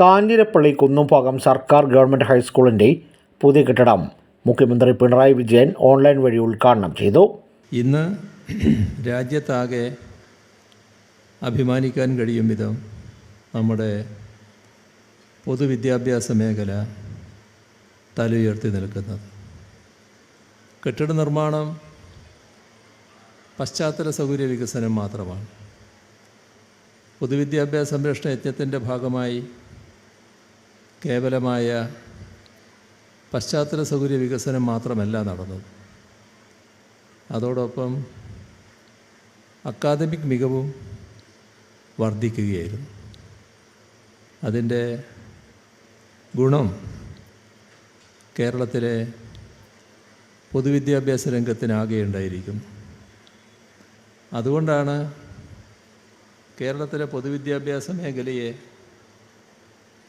കാഞ്ഞിരപ്പള്ളി കുന്നുംഭാഗം സർക്കാർ ഗവൺമെന്റ് ഹൈസ്കൂളിന്റെ പുതിയ കെട്ടിടം മുഖ്യമന്ത്രി പിണറായി വിജയൻ ഓൺലൈൻ വഴി ഉദ്ഘാടനം ചെയ്തു. ഇന്ന് രാജ്യത്താകെ അഭിമാനിക്കാൻ കഴിയും വിധം നമ്മുടെ പൊതുവിദ്യാഭ്യാസ മേഖല തലയുയർത്തി നിൽക്കുന്നത്. കെട്ടിട നിർമ്മാണം പശ്ചാത്തല സൗകര്യ വികസനം മാത്രമാണ്. പൊതുവിദ്യാഭ്യാസ സംരക്ഷണ യജ്ഞത്തിന്റെ ഭാഗമായി കേവലമായ പശ്ചാത്തല സൗകര്യ വികസനം മാത്രമല്ല നടന്നത്. അതോടൊപ്പം അക്കാദമിക് മികവും വർദ്ധിക്കുകയായിരുന്നു. അതിന്റെ ഗുണം കേരളത്തിലെ പൊതുവിദ്യാഭ്യാസ രംഗത്തിനാകെ ഉണ്ടായിരിക്കുന്നു അതുകൊണ്ടാണ് കേരളത്തിലെ പൊതുവിദ്യാഭ്യാസ മേഖലയെ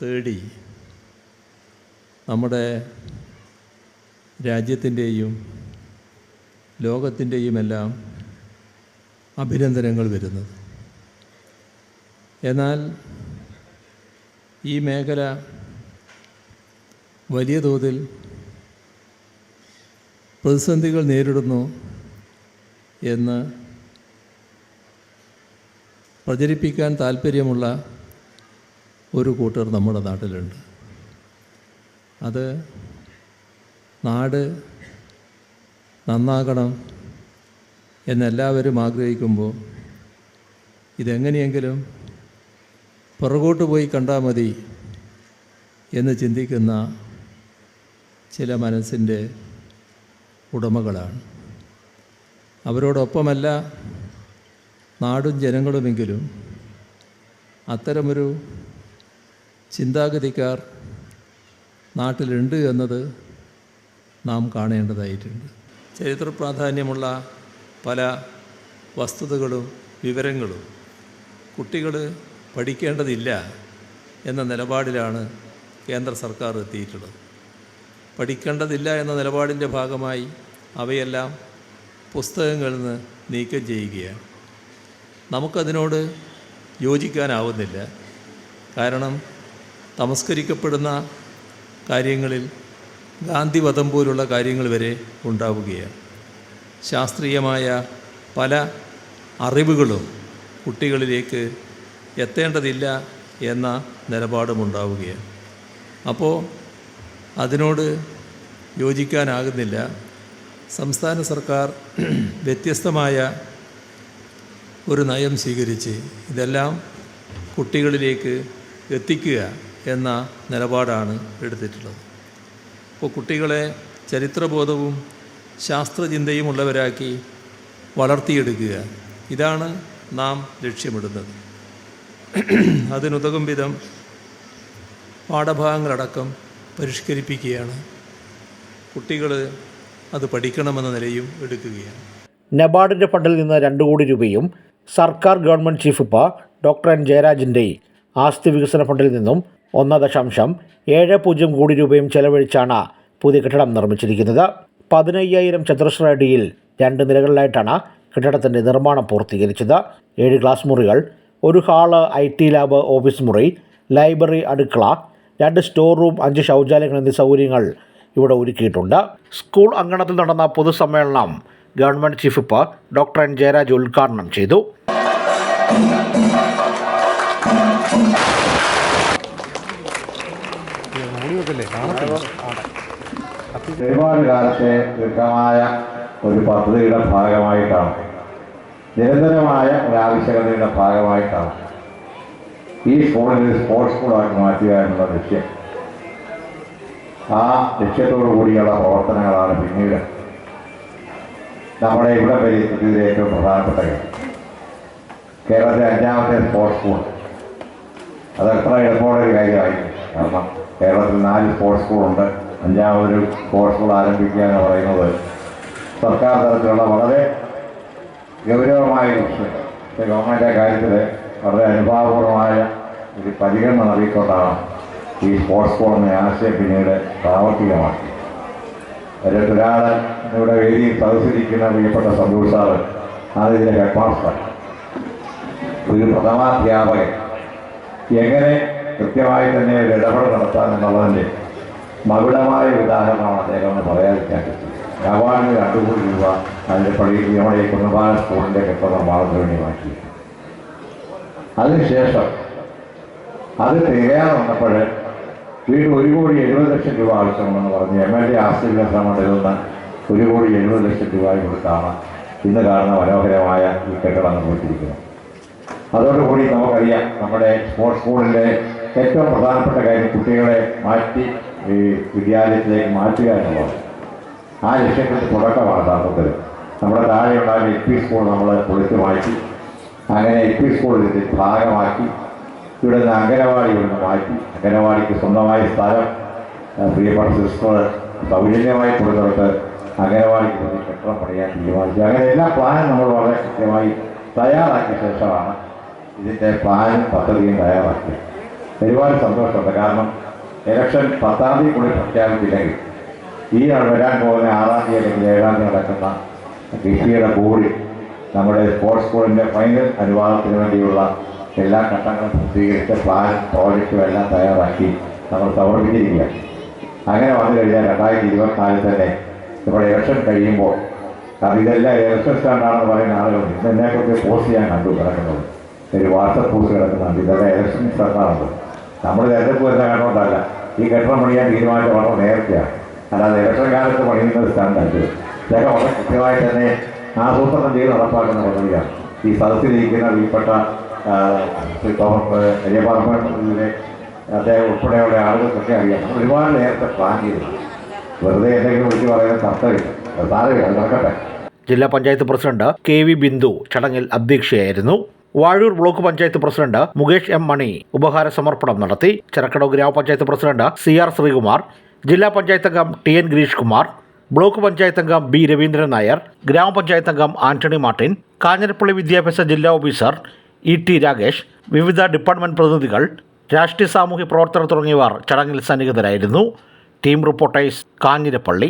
തേടി നമ്മുടെ രാജ്യത്തിന്റെയും ലോകത്തിന്റെയുമെല്ലാം അഭിനന്ദനങ്ങൾ വരുന്നത്. എന്നാൽ ഈ മേഖല വലിയ തോതിൽ പ്രതിസന്ധികൾ നേരിടുന്നു എന്ന് പ്രചരിപ്പിക്കാൻ താല്പര്യമുള്ള ഒരു കൂട്ടർ നമ്മുടെ നാട്ടിലുണ്ട്. അത് നാട് നന്നാകണം എന്നെല്ലാവരും ആഗ്രഹിക്കുമ്പോൾ ഇതെങ്ങനെയെങ്കിലും പുറകോട്ട് പോയി കണ്ടാൽ മതി എന്ന് ചിന്തിക്കുന്ന ചില മനസ്സിന്റെ ഉടമകളാണ്. അവരോടൊപ്പമല്ല നാടും ജനങ്ങളുമെങ്കിലും അത്തരമൊരു ചിന്താഗതിക്കാർ നാട്ടിലുണ്ട് എന്നത് നാം കാണേണ്ടതായിട്ടുണ്ട്. ചരിത്ര പ്രാധാന്യമുള്ള പല വസ്തുതകളും വിവരങ്ങളും കുട്ടികൾ പഠിക്കേണ്ടതില്ല എന്ന നിലപാടിലാണ് കേന്ദ്ര സർക്കാർ എത്തിയിട്ടുള്ളത്. പഠിക്കേണ്ടതില്ല എന്ന നിലപാടിന്റെ ഭാഗമായി അവയെല്ലാം പുസ്തകങ്ങളിൽ നിന്ന് നീക്കം ചെയ്യുകയാണ്. നമുക്കതിനോട് യോജിക്കാനാവുന്നില്ല. കാരണം തമസ്കരിക്കപ്പെടുന്ന കാര്യങ്ങളിൽ ഗാന്ധിവധം പോലുള്ള കാര്യങ്ങൾ വരെ ഉണ്ടാവുകയാണ്. ശാസ്ത്രീയമായ പല അറിവുകളും കുട്ടികളിലേക്ക് എത്തേണ്ടതില്ല എന്ന നിലപാടുമുണ്ടാവുകയാണ്. അപ്പോൾ അതിനോട് യോജിക്കാനാകുന്നില്ല. സംസ്ഥാന സർക്കാർ വ്യത്യസ്തമായ ഒരു നയം സ്വീകരിച്ച് ഇതെല്ലാം കുട്ടികളിലേക്ക് എത്തിക്കുക. എന്ന നിലപാടാണ് എടുത്തിട്ടുള്ളത്. അപ്പോൾ കുട്ടികളെ ചരിത്രബോധവും ശാസ്ത്രചിന്തയും ഉള്ളവരാക്കി വളർത്തിയെടുക്കുക. ഇതാണ് നാം ലക്ഷ്യമിടുന്നത്. അതിനുതകും വിധം പാഠഭാഗങ്ങളടക്കം പരിഷ്കരിപ്പിക്കുകയാണ്. കുട്ടികൾ അത് പഠിക്കണമെന്ന നിലയും എടുക്കുകയാണ്. നബാർഡിന്റെ ഫണ്ടിൽ നിന്ന് രണ്ട് കോടി രൂപയും സർക്കാർ government chief whip doctor N ജയരാജിന്റെ ആസ്തി വികസന ഫണ്ടിൽ നിന്നും ഒന്ന് ദശാംശം ഏഴ് പൂജ്യം കോടി രൂപയും ചെലവഴിച്ചാണ് പുതിയ കെട്ടിടം നിർമ്മിച്ചിരിക്കുന്നത്. പതിനയ്യായിരം ചതുരശ്ര അടിയിൽ രണ്ട് നിലകളിലായിട്ടാണ് കെട്ടിടത്തിന്റെ നിർമ്മാണം പൂർത്തീകരിച്ചത്. ഏഴ് ക്ലാസ് മുറികൾ ഒരു hall I T lab office മുറി ലൈബ്രറി അടുക്കള രണ്ട് സ്റ്റോർ റൂം അഞ്ച് ശൗചാലയങ്ങൾ എന്നീ സൗകര്യങ്ങൾ ഇവിടെ ഒരുക്കിയിട്ടുണ്ട്. സ്കൂൾ അങ്കണത്തിൽ നടന്ന പൊതുസമ്മേളനം government chief whip doctor N Jayaraj ഉദ്ഘാടനം ചെയ്തു. ഒരുപാട് കാലത്തെ ദീർഘമായ ഒരു പദ്ധതിയുടെ ഭാഗമായിട്ടാണ്. നിരന്തരമായ ഒരു ആവശ്യകതയുടെ ഭാഗമായിട്ടാണ്. ഈ സ്കൂളിനെ സ്പോർട്സ് സ്കൂളാക്കി മാറ്റുക എന്നുള്ള ലക്ഷ്യം. ആ ലക്ഷ്യത്തോടു കൂടിയുള്ള പ്രവർത്തനങ്ങളാണ് പിന്നീട് നമ്മുടെ ഇവിടെ പരിസ്ഥിതിയിലെ ഏറ്റവും പ്രധാനപ്പെട്ട കാര്യം. കേരളത്തിലെ അഞ്ചാമത്തെ സ്പോർട്സ് സ്കൂൾ അത് എത്ര എളുപ്പമുള്ള ഒരു കാര്യമായിരുന്നു. കാരണം കേരളത്തിൽ നാല് സ്പോർട്സ് സ്കൂളുണ്ട് അഞ്ചാമതൊരു സ്പോർട്സ് സ്കൂൾ ആരംഭിക്കുക എന്ന് പറയുന്നത്. സർക്കാർ തലത്തിലുള്ള വളരെ ഗൗരവമായ ലക്ഷ്യം ഗവൺമെന്റ് കാര്യത്തിൽ വളരെ അനുഭാവപൂർവമായ ഒരു പരിഗണന നൽകിക്കൊണ്ടാണ് ഈ സ്പോർട്സ് സ്കൂൾ എന്ന ആശയം പിന്നീട് പ്രാവർത്തികമാക്കി. അതിലൊരാൾ ഇവിടെ വേദിയിൽ സദസ്സിരിക്കുന്ന പ്രിയപ്പെട്ട സന്തോഷ് സാറ് ആണ് ഇതിന്റെ ഹെഡ് മാസ്റ്റർ ഒരു പ്രഥമാധ്യാപകൻ. എങ്ങനെ കൃത്യമായി തന്നെ ഒരു ഇടപെടൽ നടത്താൻ എന്നുള്ളതിന്റെ മകുടമായ ഉദാഹരണമാണ് അദ്ദേഹം പറയാതിരിക്കാൻ അവാർഡിന് രണ്ടു കോടി രൂപ അതിന്റെ പള്ളിയിൽ നമ്മുടെ ഈ കുന്നമ്പാല സ്കൂളിന്റെ കെട്ടിട നിർമ്മാണത്തിന് വേണ്ടി മാറ്റി അതിനുശേഷം അത് തികയാതെ വന്നപ്പോൾ വീണ്ടും ഒരു കോടി എഴുപത് ലക്ഷം രൂപ ആവശ്യമാണെന്ന് പറഞ്ഞ് എം എൽ എ ആസ്തിക ശ്രമത്തിൽ നിന്ന് ഒരു കോടി എഴുപത് ലക്ഷം രൂപ കൊടുത്താണ് ഇന്ന് കാണുന്ന മനോഹരമായ ഈ കെട്ടിടം നിർമ്മിച്ചിരിക്കുന്നത് അതോടുകൂടി നമുക്കറിയാം നമ്മുടെ സ്പോർട്സ് സ്കൂളിന്റെ ഏറ്റവും പ്രധാനപ്പെട്ട കാര്യം കുട്ടികളെ മാറ്റി ഈ വിദ്യാലയത്തിലേക്ക് മാറ്റുക എന്നുള്ളത് ആ ലക്ഷ്യത്തിന്റെ തുടക്കമാണ് യഥാർത്ഥത്തിൽ നമ്മുടെ താഴെ ഉണ്ടായ എൽ പി സ്കൂൾ നമ്മൾ പൊളിച്ചു മാറ്റി അങ്ങനെ എൽ പി സ്കൂളിൽ ഭാഗമാക്കി ഇവിടെ നിന്ന് അംഗനവാടി ഒന്ന് മാറ്റി അംഗനവാടിക്ക് സ്വന്തമായ സ്ഥലം പ്രിയപ്പെട്ട സിസ്റ്റർ സൗജന്യമായി കൊടുത്തിടത്ത് അംഗനവാടിക്ക് വേണ്ടി കെട്ടിടം പണിയാൻ തീരുമാനിച്ചു. അങ്ങനെ എല്ലാ പ്ലാനും നമ്മൾ വളരെ കൃത്യമായി തയ്യാറാക്കിയ ശേഷമാണ് ഇതിന്റെ പ്ലാനും പദ്ധതിയും തയ്യാറാക്കിയത്. ഒരുപാട് സന്തോഷമുണ്ട്. കാരണം ഇലക്ഷൻ പത്താം തീയതി കൂടി പ്രഖ്യാപിച്ചില്ലെങ്കിൽ ഈ വരാൻ പോകുന്ന ആറാം തീയതി അല്ലെങ്കിൽ ഏഴാം തീയതി നടക്കുന്ന കൃഷിയുടെ ബോർഡിൽ നമ്മുടെ സ്പോർട്സ് സ്കൂളിന്റെ ഫൈനൽ അനുവാദത്തിന് വേണ്ടിയുള്ള എല്ലാ ഘട്ടങ്ങളും പൂർത്തീകരിച്ച് പ്ലാൻ പ്രോജക്റ്റും എല്ലാം തയ്യാറാക്കി നമ്മൾ സമർപ്പിച്ചിരിക്കുക അങ്ങനെ വന്നു കഴിഞ്ഞാൽ രണ്ടായിരത്തി ഇരുപത്തിനാലിൽ തന്നെ ഇവിടെ ഇലക്ഷൻ കഴിയുമ്പോൾ കാരണം ഇതെല്ലാം ഇലക്ഷൻ സ്റ്റാൻഡാണെന്ന് പറയുന്ന ആളുകൾ ഇതിനെക്കുറിച്ച് പോസ്റ്റ് ചെയ്യാൻ കണ്ടു കിടക്കുന്നത്. ഒരു വാട്സപ്പ് പോസ്റ്റ് കിടക്കുന്നുണ്ട്. ഇതെല്ലാം ഇലക്ഷൻ സ്റ്റാൻഡാണത് നമ്മൾ തെരഞ്ഞെടുപ്പ് വരുന്ന കാരണമുണ്ടല്ല ഈ കെട്ടിടം പണിയാൻ തീരുമാനിച്ച വളരെ നേരത്തെയാണ്. അല്ലാതെ ഇലക്ഷൻ കാലത്ത് പണിയുന്ന ഒരു സ്റ്റാൻഡല്ല ഇതൊക്കെ വളരെ കൃത്യമായി തന്നെ ആസൂത്രണം ചെയ്ത് നടപ്പാക്കുന്ന പദ്ധതിയാണ്. ഈ സദസ്സിലിരിക്കുന്ന വിൽപ്പെട്ട ശ്രീ തോമസ് വലിയപാറമ്പിലെ അദ്ദേഹം ഉൾപ്പെടെയുള്ള ആളുകൾക്കൊക്കെ അറിയാം. നമ്മൾ ഒരുപാട് നേരത്തെ പ്ലാൻ ചെയ്തു. വെറുതെ എന്തെങ്കിലും വിളിച്ച് പറയുന്ന കർത്തവില്ല സാധ്യത നടക്കട്ടെ. ജില്ലാ panchayat president K V Bindu ചടങ്ങിൽ അധ്യക്ഷയായിരുന്നു. Vazhoor block panchayat president Mukesh M Mani ഉപഹാര സമർപ്പണം നടത്തി. ചെറക്കടവ് ഗ്രാമപഞ്ചായത്ത് പ്രസിഡന്റ് സി ആർ ശ്രീകുമാർ ജില്ലാ പഞ്ചായത്ത് അംഗം T N Girish Kumar block panchayat അംഗം ബി രവീന്ദ്രൻ നായർ ഗ്രാമപഞ്ചായത്ത് അംഗം ആന്റണി മാർട്ടിൻ കാഞ്ഞിരപ്പള്ളി വിദ്യാഭ്യാസ ജില്ലാ ഓഫീസർ ഇ ടി രാകേഷ് വിവിധ ഡിപ്പാർട്ട്മെന്റ് പ്രതിനിധികൾ രാഷ്ട്രീയ സാമൂഹ്യ പ്രവർത്തകർ തുടങ്ങിയവർ ചടങ്ങിൽ സന്നിഹിതരായിരുന്നു. Team reporters Kanjirappally.